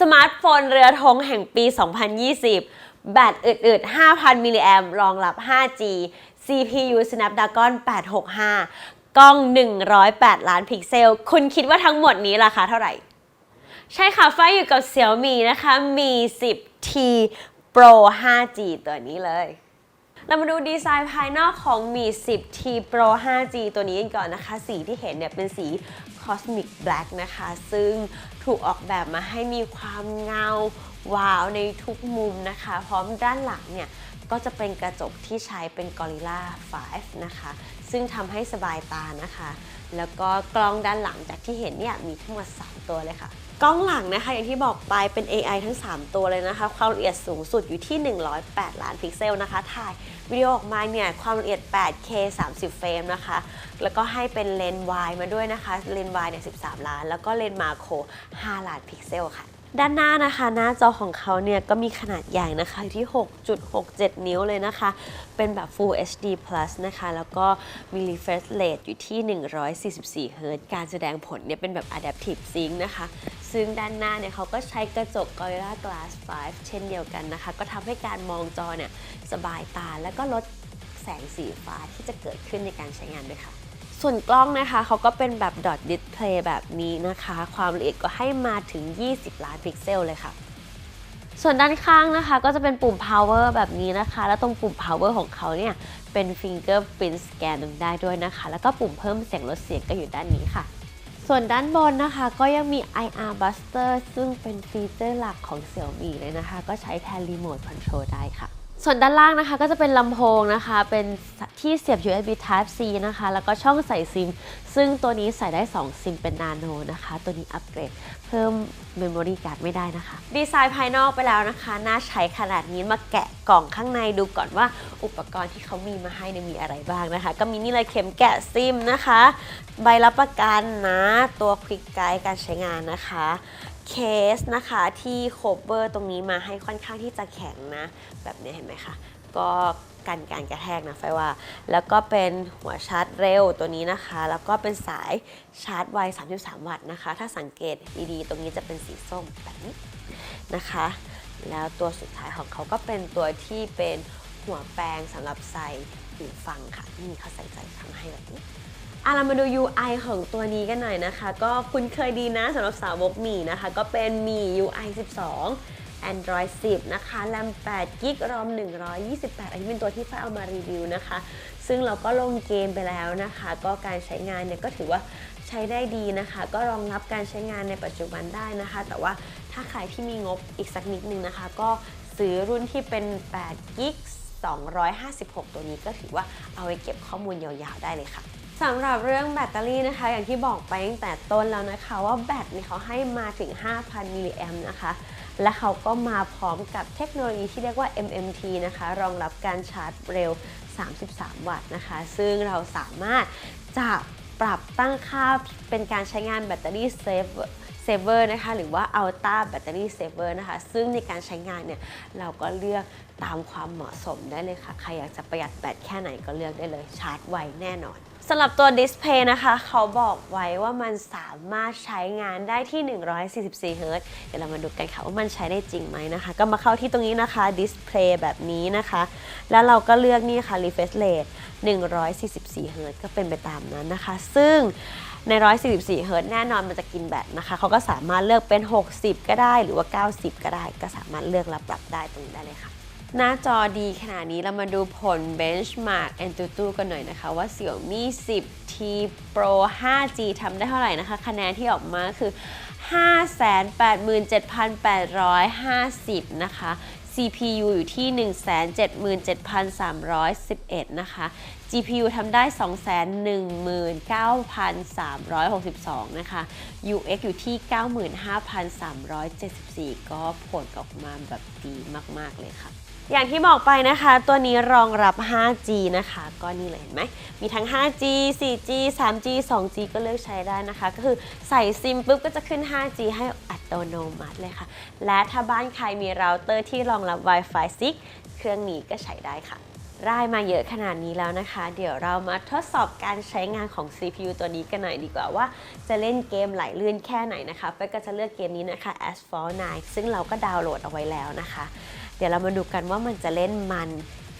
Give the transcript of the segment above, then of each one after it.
สมาร์ทโฟนเรือธงแห่งปี 2020 แบตอึดๆ 5,000 มิลลิแอมรองรับ 5G CPU Snapdragon 865 กล้อง 108 ล้านพิกเซล คุณคิดว่าทั้งหมดนี้ราคาเท่าไหร่ ใช่ค่ะฝ้าอยู่กับ Xiaomi นะคะ มี 10T Pro 5G ตัวนี้เลย เรามาดูดีไซน์ภายนอกของ Mi 10 T Pro 5G ตัวนี้กันก่อนนะคะ สีที่เห็นเนี่ยเป็นสี Cosmic Black นะคะ ซึ่งถูกออกแบบมาให้มีความเงา ว้าวในทุกมุมนะคะ พร้อมด้านหลังเนี่ยก็จะเป็นกระจกที่ใช้เป็น Gorilla 5 นะคะ ซึ่งทำให้สบายตานะคะ แล้วก็กล้องด้านหลังจากที่เห็นเนี่ยมีทั้งหมด 3 ตัวเลยค่ะ กล้องหลังนะคะอย่างที่บอกไปเป็น AI ทั้ง 3 ตัวเลยนะคะ ความละเอียดสูงสุดอยู่ที่ 108 ล้านพิกเซลนะคะ ถ่ายวิดีโอออกมาเนี่ยความละเอียด 8K 30 เฟรมนะคะ แล้วก็ให้เป็นเลนส์วายมาด้วยนะคะ เลนส์วายเนี่ย 13 ล้าน แล้วก็เลนส์มาโคร5ล้านพิกเซลค่ะ ด้านหน้านะคะ หน้าจอของเขาเนี่ยก็มีขนาดใหญ่นะคะอยู่ที่ 6.67 นิ้วเลยนะคะ เป็นแบบ Full HD Plus นะคะ แล้วก็มี refresh rate อยู่ที่ 144เฮิรต์การแสดงผลเนี่ยเป็นแบบ Adaptive Sync นะคะ ซึ่งด้านหน้าเนี่ยเขาก็ใช้กระจก Gorilla Glass 5 เช่นเดียวกันนะคะ ก็ทำให้การมองจอเนี่ยสบายตาแล้วก็ลดแสงสีฟ้าที่จะเกิดขึ้นในการใช้งานด้วยค่ะ ส่วนกล้องนะคะเขาก็เป็นแบบ dot display แบบนี้นะคะ ความละเอียดก็ให้มาถึง 20 ล้านพิกเซลเลยค่ะ ส่วนด้านข้างนะคะ ก็จะเป็นปุ่ม power แบบนี้นะคะ แล้วตรงปุ่ม power ของเขาเนี่ยเป็น fingerprint scan ได้ด้วยนะคะ แล้วก็ปุ่มเพิ่มเสียงลดเสียงก็อยู่ด้านนี้ค่ะส่วนด้านบนนะคะก็ยังมี IR Buster ซึ่งเป็นฟีเจอร์หลักของ Xiaomi เลยนะคะ ก็ใช้แทนรีโมทคอนโทรลได้ค่ะ ส่วนด้านล่างนะคะก็จะเป็นลำโพงนะคะ เป็นที่เสียบ USB Type C นะคะ แล้วก็ช่องใส่ซิม ซึ่งตัวนี้ใส่ได้ 2 ซิมเป็นนาโนนะคะ ตัวนี้อัปเกรด เพิ่ม Memory Card ไม่ได้นะคะ ดีไซน์ภายนอกไปแล้วนะคะ น่าใช้ขนาดนี้มาแกะกล่องข้างในดูก่อนว่าอุปกรณ์ที่เขามีมาให้เนี่ยมีอะไรบ้างนะคะ ก็มีนี่เลยเข็มแกะซิมนะคะ ใบรับประกันนะ ตัวควิกไกด์การใช้งานนะคะ เคสนะคะที่โคเวอร์ตรงนี้มาให้ค่อนข้างที่จะแข็งนะ แบบนี้เห็นไหมคะ ก็กันการกระแทกนะไฟว่า แล้วก็เป็นหัวชาร์จเร็วตัวนี้นะคะ แล้วก็เป็นสายชาร์จไว 33 วัตต์นะคะ ถ้าสังเกตดีๆ ตรงนี้จะเป็นสีส้มแบบนี้นะคะ แล้วตัวสุดท้ายของเขาก็เป็นตัวที่เป็นหัวแปรงสำหรับใส่หูฟังค่ะ นี่เขาใส่ใจทำให้แบบนี้ อะเรามาดู UI ของตัวนี้กันหน่อยนะคะ ก็คุ้นเคยดีนะสำหรับสาวกมีนะคะ ก็เป็นมี UI 12 Android 10 นะคะ RAM 8 g b ROM 128 อันนี้เป็นตัวที่ฝ้าเอามารีวิวนะคะ ซึ่งเราก็ลงเกมไปแล้วนะคะ ก็การใช้งานเนี่ยก็ถือว่าใช้ได้ดีนะคะ ก็รองรับการใช้งานในปัจจุบันได้นะคะ แต่ว่าถ้าใครที่มีงบอีกสักนิดนึงนะคะ ก็ซื้อรุ่นที่เป็น8 g b 256 ตัวนี้ก็ถือว่าเอาไว้เก็บข้อมูลยาวๆได้เลยค่ะ สำหรับเรื่องแบตเตอรี่นะคะ อย่างที่บอกไปตั้งแต่ต้นแล้วนะคะว่าแบตเนี่ยเขาให้มาถึง 5,000 มิลลิแอมนะคะ และเขาก็มาพร้อมกับเทคโนโลยีที่เรียกว่า MMT นะคะ รองรับการชาร์จเร็ว 33 วัตต์นะคะ ซึ่งเราสามารถจะปรับตั้งค่าเป็นการใช้งานแบตเตอรี่เซฟเซเวอร์นะคะหรือว่า Ultra Battery Saver นะคะ ซึ่งในการใช้งานเนี่ย เราก็เลือกตามความเหมาะสมได้เลยค่ะ ใครอยากจะประหยัดแบตแค่ไหนก็เลือกได้เลยชาร์จไวแน่นอน สำหรับตัวดิสเพย์นะคะ เขาบอกไว้ว่ามันสามารถใช้งานได้ที่ 144เฮิรต์เดี๋ยวเรามาดูกันค่ะว่ามันใช้ได้จริงไหมนะคะ ก็มาเข้าที่ตรงนี้นะคะดิสเพย์แบบนี้นะคะ แล้วเราก็เลือกนี่ค่ะ refresh rate 144เฮิรต์ก็เป็นไปตามนั้นนะคะ ซึ่งใน 144เฮิรต์แน่นอนมันจะกินแบตนะคะ เขาก็สามารถเลือกเป็น 60 ก็ได้หรือว่า 90 ก็ได้ ก็สามารถเลือกและปรับได้ตรงนี้ได้เลยค่ะ หน้าจอดีขนาดนี้เรามาดูผล benchmark AnTuTu กันหน่อยนะคะ ว่า Xiaomi 10T Pro 5G ทำได้เท่าไหร่นะคะ คะแนนที่ออกมาคือ 587,850 นะคะ CPU อยู่ที่ 177,311 นะคะ GPU ทำได้ 219,362 นะคะ UX อยู่ที่ 95,374 ก็ผลออกมาแบบดีมาก ๆ เลยค่ะ อย่างที่บอกไปนะคะ ตัวนี้รองรับ 5G นะคะ ก็นี่เลยเห็นไหม มีทั้ง 5G 4G 3G 2G ก็เลือกใช้ได้นะคะ ก็คือใส่ซิมปุ๊บก็จะขึ้น 5G ให้อัตโนมัติเลยค่ะ และถ้าบ้านใครมีเราเตอร์ที่รองรับ Wi-Fi 6 เครื่องนี้ก็ใช้ได้ค่ะได้มาเยอะขนาดนี้แล้วนะคะ เดี๋ยวเรามาทดสอบการใช้งานของ CPU ตัวนี้กันหน่อยดีกว่าว่าจะเล่นเกมไหลลื่นแค่ไหนนะคะเฟยก็จะเลือกเกมนี้นะคะ Asphalt 9 ซึ่งเราก็ดาวน์โหลดเอาไว้แล้วนะคะ เดี๋ยวเรามาดูกันว่ามันจะเล่นมัน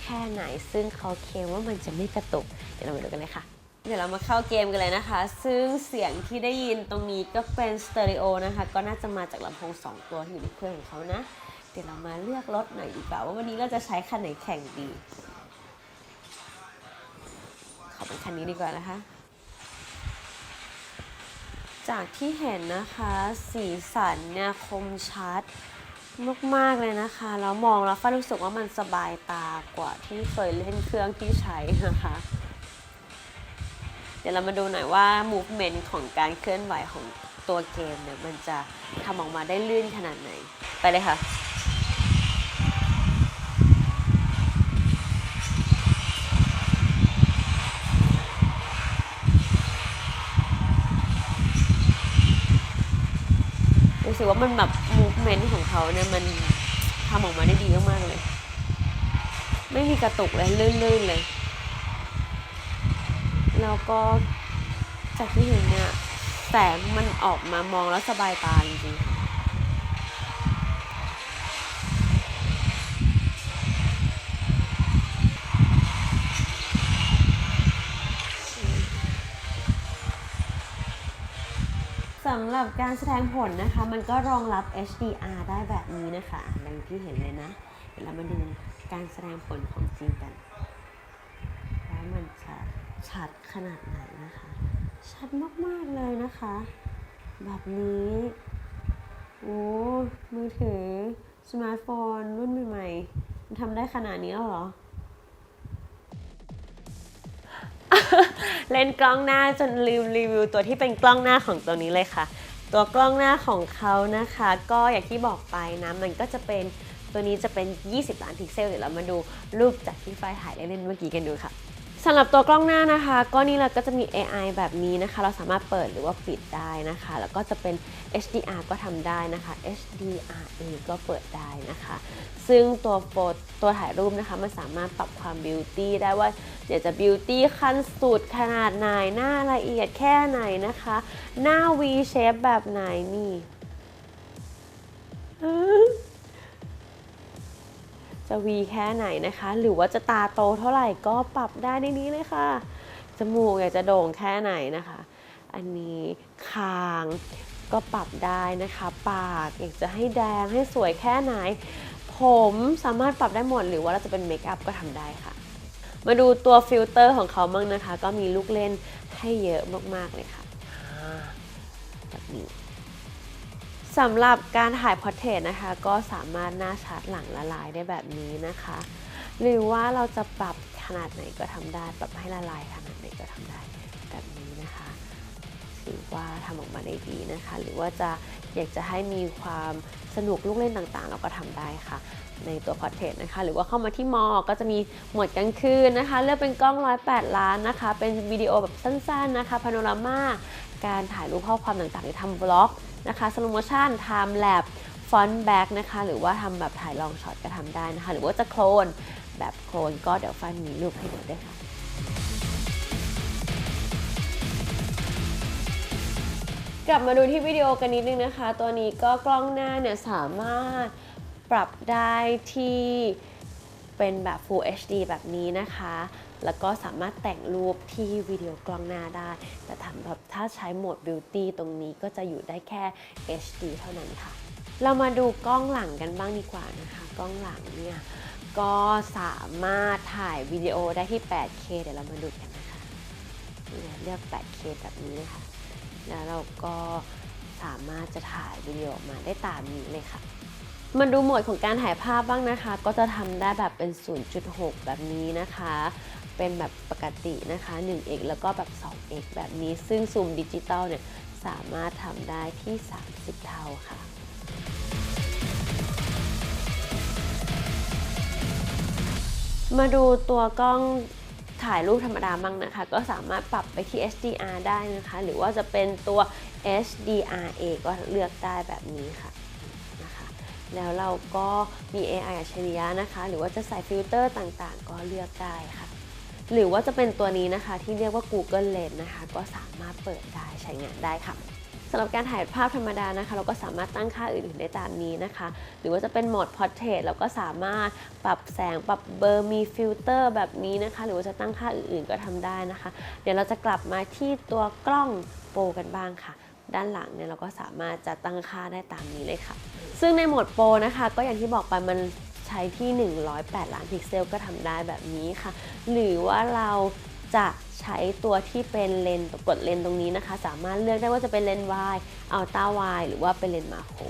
แค่ไหน ซึ่งเขาเคลมว่ามันจะไม่กระตุก เดี๋ยวเรามาดูกันเลยค่ะ เดี๋ยวเรามาเข้าเกมกันเลยนะคะ ซึ่งเสียงที่ได้ยินตรงนี้ก็เป็นสเตอริโอนะคะ ก็น่าจะมาจากลำโพง2 ตัวที่อยู่ในเครื่องของเขานะ เดี๋ยวเรามาเลือกรถหน่อยดีกว่าว่าวันนี้เราจะใช้คันไหนแข่งดี ขอเป็นคันนี้ดีกว่านะคะจากที่เห็นนะคะ สีสันเนี่ยคมชัด มากๆเลยนะคะแล้วมองแล้วฟ้ารู้สึกว่ามันสบายตากว่าที่เคยเล่นเครื่องที่ใช้นะคะ เดี๋ยวเรามาดูหน่อยว่า movement ของการเคลื่อนไหวของตัวเกมเนี่ยมันจะทำออกมาได้ลื่นขนาดไหน ไปเลยค่ะรู้สึกว่ามันแบบ เมนต์ของเขาเนี่ยมันทำออกมาได้ดีมากๆเลย ไม่มีกระตุกเลยลื่นๆเลย แล้วก็จากที่เห็นเนี่ยแสงมันออกมามองแล้วสบายตาจริงๆค่ะำหรับการแสดงผลนะคะ มันก็รองรับ HDR ได้แบบนี้นะคะอย่างที่เห็นเลยนะ เดี๋ยวเรามาดูการแสดงผลของจริงกันว่ามันจะชัดขนาดไหนนะคะ ชัดมาก ๆ เลยนะคะ แบบนี้โอ้มือถือ สมาร์ทโฟนรุ่นใหม่ๆมันทำได้ขนาดนี้แล้วเหรอ เล่นกล้องหน้าจนลืมรีวิวตัวที่เป็นกล้องหน้าของตัวนี้เลยค่ะ ตัวกล้องหน้าของเขานะคะ ก็อย่างที่บอกไปนะมันก็จะเป็นตัวนี้จะเป็น 20 ล้านพิกเซลเดี๋ยวเรามาดูรูปจากที่ไฟล์ถ่ายเล่นๆเมื่อกี้กันดูค่ะ สำหรับตัวกล้องหน้านะคะ ก็นี่เราก็จะมี AI แบบนี้นะคะ เราสามารถเปิดหรือว่าปิดได้นะคะ แล้วก็จะเป็น HDR ก็ทำได้นะคะ HDRA ก็เปิดได้นะคะ ซึ่งตัวโฟตตัวถ่ายรูปนะคะ มันสามารถปรับความบิวตี้ได้ว่าอยากจะบิวตี้ขั้นสุดขนาดไหน หน้าละเอียดแค่ไหนนะคะ หน้า V shape แบบไหนนี่ จะ V แค่ไหนนะคะ หรือว่าจะตาโตเท่าไหร่ก็ปรับได้ในนี้เลยค่ะ จมูกอยากจะโด่งแค่ไหนนะคะ อันนี้คางก็ปรับได้นะคะ ปากอยากจะให้แดงให้สวยแค่ไหน ผมสามารถปรับได้หมด หรือว่าเราจะเป็นเมคอัพก็ทำได้ค่ะ มาดูตัวฟิลเตอร์ของเขาบ้างนะคะ ก็มีลูกเล่นให้เยอะมากๆเลยค่ะแบบนี้ สำหรับการถ่ายพอร์เทรตนะคะ ก็สามารถหน้าชัดหลังละลายได้แบบนี้นะคะ หรือว่าเราจะปรับขนาดไหนก็ทำได้ ปรับให้ละลายขนาดไหนก็ทำได้แบบนี้นะคะถือว่าทำออกมาได้ดีนะคะ หรือว่าจะอยากจะให้มีความสนุกลูกเล่นต่างๆ เราก็ทำได้ค่ะ ในตัวพอร์เทรตนะคะ หรือว่าเข้ามาที่มอ ก็จะมีหมดกลางคืนนะคะ เลือกเป็นกล้อง 108 ล้านนะคะ เป็นวิดีโอแบบสั้นๆนะคะพาโนรามาการถ่ายรูปข้อความต่างๆหรือทำบล็อก นะคะสโลโมชันไทม์แลปฟอนต์แบ็กนะคะหรือว่าทำแบบถ่ายลองช็อตก็ทำได้นะคะ หรือว่าจะโคลนแบบโคลนก็เดี๋ยวฟันมีรูปให้ดูด้วยค่ะกลับมาดูที่วิดีโอกันนิดนึงนะคะ ตัวนี้ก็กล้องหน้าเนี่ยสามารถปรับได้ที่เป็นแบบ Full HD แบบนี้นะคะ แล้วก็สามารถแต่งรูปที่วิดีโอกล้องหน้าได้ แต่ถามแบบถ้าใช้โหมด Beauty ตรงนี้ก็จะอยู่ได้แค่ HD เท่านั้นค่ะ เรามาดูกล้องหลังกันบ้างดีกว่านะคะ กล้องหลังเนี่ยก็สามารถถ่ายวิดีโอได้ที่ 8K เดี๋ยวเรามาดูกันนะคะเลือก 8K แบบนี้เลยค่ะ แล้วเราก็สามารถจะถ่ายวิดีโอออกมาได้ตามนี้เลยค่ะ มาดูโหมดของการถ่ายภาพบ้างนะคะ ก็จะทำได้แบบเป็น 0.6 แบบนี้นะคะ เป็นแบบปกตินะคะ 1x แล้วก็แบบ 2x แบบนี้ ซึ่งซูมดิจิตอลเนี่ยสามารถทำได้ที่ 30 เท่าค่ะมาดูตัวกล้องถ่ายรูปธรรมดาบ้างนะคะ ก็สามารถปรับไปที่ HDR ได้นะคะ หรือว่าจะเป็นตัว HDRA ก็เลือกได้แบบนี้ค่ะนะคะแล้วเราก็มี AI อัจฉริยะนะคะ หรือว่าจะใส่ฟิลเตอร์ต่างๆ ก็เลือกได้ค่ะ หรือว่าจะเป็นตัวนี้นะคะที่เรียกว่า Google Lens นะคะ ก็สามารถเปิดได้ใช้งานได้ค่ะสำหรับการถ่ายภาพธรรมดานะคะ เราก็สามารถตั้งค่าอื่นๆได้ตามนี้นะคะ หรือว่าจะเป็นโหมด Portrait เราก็สามารถปรับแสงปรับเบอร์มีฟิลเตอร์แบบนี้นะคะ หรือว่าจะตั้งค่าอื่นๆก็ทำได้นะคะ เดี๋ยวเราจะกลับมาที่ตัวกล้องโปรกันบ้างค่ะ ด้านหลังเนี่ยเราก็สามารถจะตั้งค่าได้ตามนี้เลยค่ะซึ่งในโหมดโปรนะคะ ก็อย่างที่บอกไปมัน ใช้ที่ 108 ล้านพิกเซลก็ทำได้แบบนี้ค่ะ หรือว่าเราจะใช้ตัวที่เป็นเลนส์กดเลนส์ตรงนี้นะคะ สามารถเลือกได้ว่าจะเป็นเลนส์วายอัลต้าวายหรือว่าเป็นเลนส์มาโคร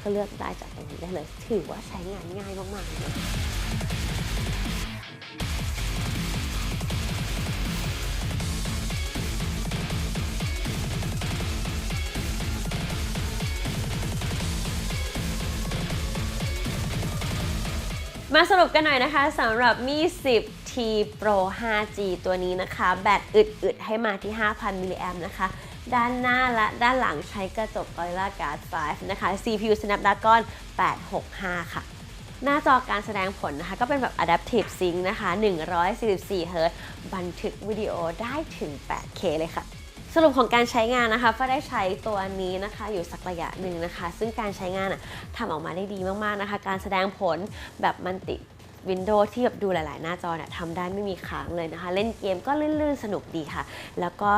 ก็เลือกได้จากตรงนี้ได้เลย ถือว่าใช้งานง่ายมากๆเลย มาสรุปกันหน่อยนะคะสำหรับมี 10T Pro 5G ตัวนี้นะคะ แบตอึดๆ ให้มาที่ 5,000 มิลลิแอมนะคะ ด้านหน้าและด้านหลังใช้กระจก Gorilla Glass 5 นะคะ CPU Snapdragon 865 ค่ะ หน้าจอการแสดงผลนะคะ ก็เป็นแบบ Adaptive Sync นะคะ 144 Hz บันทึกวิดีโอได้ถึง 8K เลยค่ะ สรุปของการใช้งานนะคะฟ้าได้ใช้ตัวนี้นะคะอยู่สักระยะหนึ่งนะคะ ซึ่งการใช้งานทำออกมาได้ดีมากๆนะคะ การแสดงผลแบบมันติวินโดว์ที่แบบดูหลาย ๆ หน้าจอเนี่ยทำได้ไม่มีค้างเลยนะคะ เล่นเกมก็ลื่นๆ สนุกดีค่ะ แล้วก็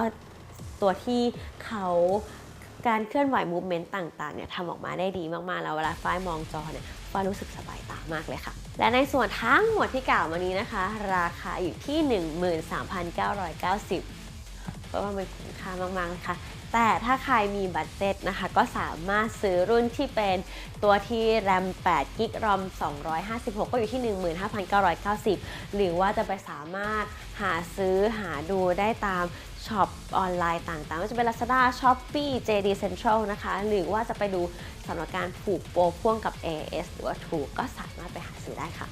ตัวที่เขาการเคลื่อนไหวมูฟเมนต์ต่างๆเนี่ยทำออกมาได้ดีมาก ๆ แล้วเวลาฝ้ายมองจอเนี่ยฝ้ายรู้สึกสบายตามากเลยค่ะ และในส่วนทั้งหมดที่กล่าวมานี้นะคะ ราคาอยู่ที่ 13,990 เพราะว่ามันคุ้มค่ามากๆเลยค่ะ แต่ถ้าใครมีบัตเจ็ตนะคะ ก็สามารถซื้อรุ่นที่เป็นตัวที่แรม8กิกรอม256 ก็อยู่ที่ 15,990 หรือว่าจะไปสามารถหาซื้อหาดูได้ตามช็อปออนไลน์ต่างๆก็จะเป็น Lazada Shopee JD Central นะคะ หรือว่าจะไปดูสำหรับการผูกโปรพ่วงกับ AS หรือว่า True ก็สามารถไปหาซื้อได้ค่ะ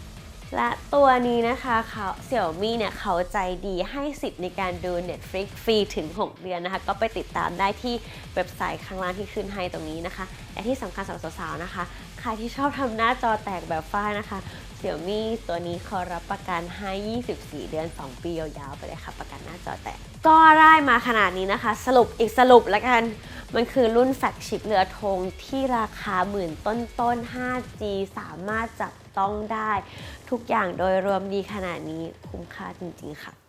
และตัวนี้นะคะเขาเสี่ยวมี่เนี่ยเขาใจดีให้สิทธิ์ในการดู Netflix ฟรีถึง 6 เดือนนะคะ ก็ไปติดตามได้ที่เว็บไซต์ข้างล่างที่ขึ้นให้ตรงนี้นะคะ และที่สำคัญสำหรับสาวๆนะคะ ใครที่ชอบทำหน้าจอแตกแบบฝ้ายนะคะ เสี่ยมี่ตัวนี้เขารับประกันให้ 24 เดือน 2 ปียาวๆไปเลยค่ะ ประกันหน้าจอแตก ก็ได้มาขนาดนี้นะคะ สรุปอีกสรุปแล้วกัน มันคือรุ่นแฟกชิปเรือธงที่ราคาหมื่นต้นๆ 5G สามารถจับต้องได้ ทุกอย่างโดยรวมดีขนาดนี้คุ้มค่าจริงๆค่ะ